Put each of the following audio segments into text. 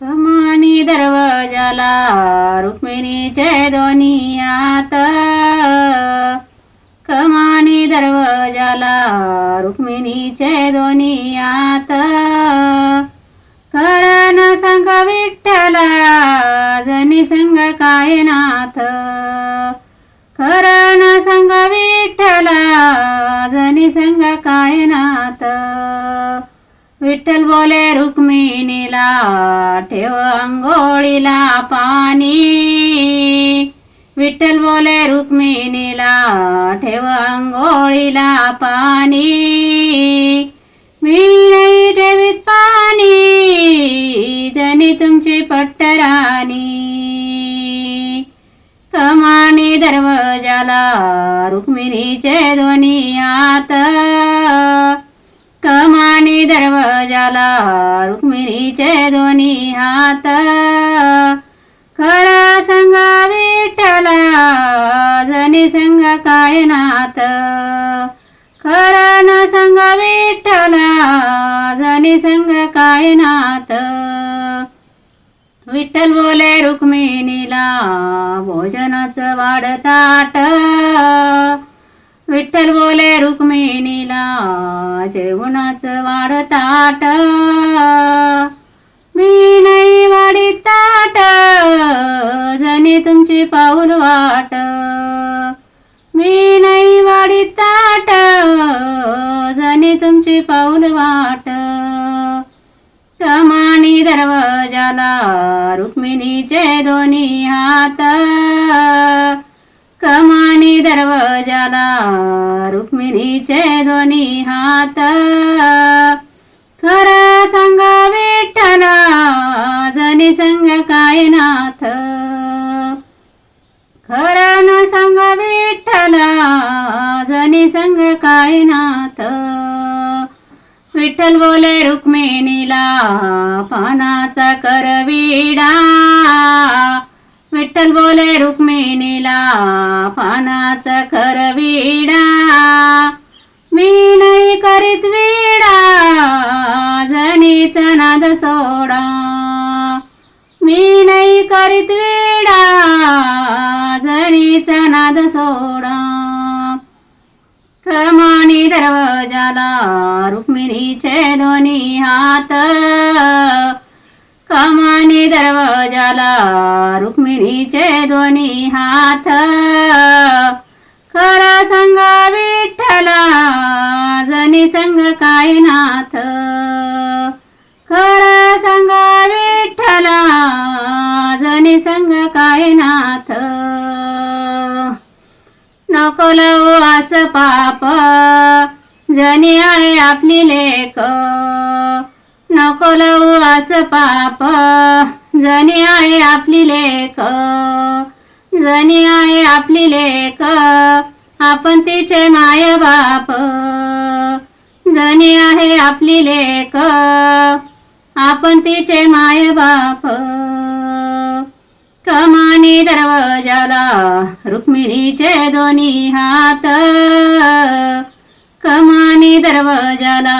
कमानी दरवाजाला रुक्मिणीचे दोन्ही आत कमानी दरवाजाला रुक्मिणीचे दोन्ही आत करण संघ विठ्ठला जनी संघ काय नाथ विठ्ठल बोले रुक्मिणीला ठेव अंघोळीला पाणी. विठ्ठल बोले रुक्मिणीला ठेव अंघोळीला पाणी. मी नाही ठेवीत पाणी जनी तुमची पट्टराणी. कमानी दरवाजाला रुक्मिणीचे ध्वनी आता. कमानी दरवाजाला रुक्मिणीचे दोन्ही हात. खरा संगा विठ्ठला जनी संग काय नात? खरा न संगा विठ्ठला जनी संग काय नात? विठ्ठल बोले रुक्मिणीला भोजनाचं वाढताट विठ्ठल बोले रुक्मिणीला जेवणाचं वाढताट मी नाही वाढीत ताट जणी तुमची पाऊल वाट. मी नाही वाढीत ताट जणी तुमची पाऊल वाट. कमानी दरवाजाला रुक्मिणीचे दोन्ही हात. कमानी दरवाजाला रुक्मिणीचे दोन्ही हात. खरा संग विठ्ठला जनी संग काय नाथ. खरा न संग विठ्ठला जनी संग काय नाथ. विठ्ठल बोले रुक्मिणीला पानाचा करविडा रुक्मिणीला पानाचा करविडा मी नाही करीत विडा जनीचा नाद सोडा. मी नाही करीत विडा जनीचा नाद सोडा. कमानी दरवाजाला रुक्मिणीचे दोन्ही हात. कमानी दरवाजाला रुक्मिणीचे दोन्ही हात. खरा संग विठ्ठला जनी संग काय नाथ? खरा संग विठ्ठला जनी संग काय नाथ? नको लव आस पाप जनी आहे आपली लेक नको लावू आस पाप. जनी आहे आपली लेक जनी आहे आपली लेक आपण तिचे माय बाप. जनी आहे आपली लेक आपण तिचे माय बाप. कमानी दरवाजाला रुक्मिणीचे दोन्ही हात. कमानी दरवाजाला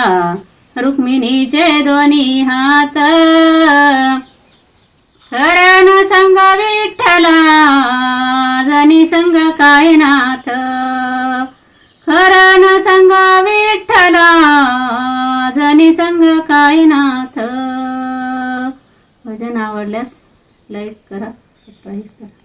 रुक्मिणीचे दोन्ही हात. करण संग विठ्ठला जनी संग काय नाथ. खरण संग विठ्ठला जनी संग काय नाथ. भजन आवडल्यास लाईक करा सबस्क्राईब करा.